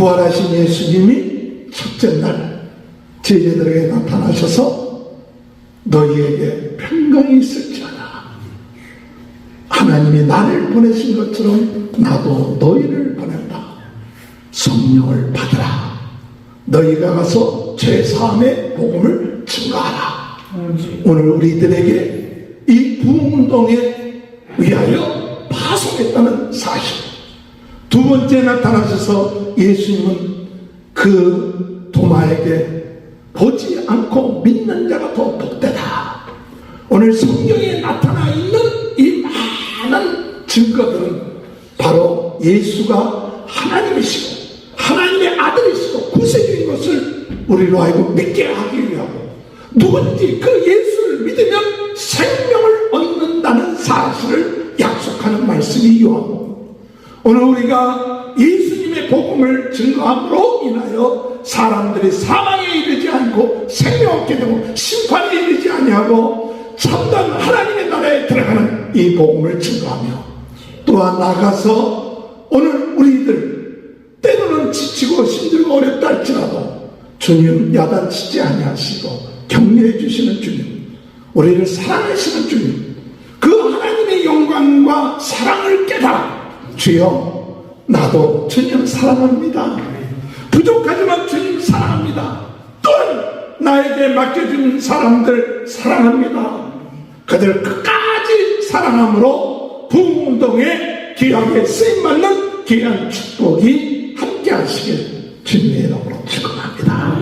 부활하신 예수님이 첫째 날 제자들에게 나타나셔서 너희에게 평강이 있을지어다. 하나님이 나를 보내신 것처럼 나도 너희를 보낸다. 성령을 받으라. 너희가 가서 죄사함의 복음을 증거하라. 오늘 우리들에게 이 부흥운동에 의하여 파송했다는 사실. 두 번째 나타나셔서 예수님은 그 도마에게 보지 않고 믿는 자가 더 복되다. 오늘 성경에 나타나 있는 이 많은 증거들은 바로 예수가 하나님이시고 하나님의 아들이시고 구세주인 것을 우리로 하여금 믿게 하기 위하고 누군지 그 예수를 믿으면 생명을 얻는다는 사실을 약속하는 말씀이 요하고 오늘 우리가 예수님의 복음을 증거함으로 인하여 사람들이 사망에 이르지 않고 생명 얻게 되고 심판에 이르지 아니하고 참된 하나님의 나라에 들어가는 이 복음을 증거하며 또한 나가서 오늘 우리들 때로는 지치고 힘들고 어렵다 할지라도 주님 야단치지 아니하시고 격려해 주시는 주님 우리를 사랑하시는 주님 그 하나님의 영광과 사랑을 깨달아 주여 나도 주님 사랑합니다. 부족하지만 주님 사랑합니다. 또한 나에게 맡겨준 사람들 사랑합니다. 그들 끝까지 사랑함으로 부흥운동에 귀하게 쓰임받는 귀한 축복이 함께 하시길 주님의 이름으로 축원합니다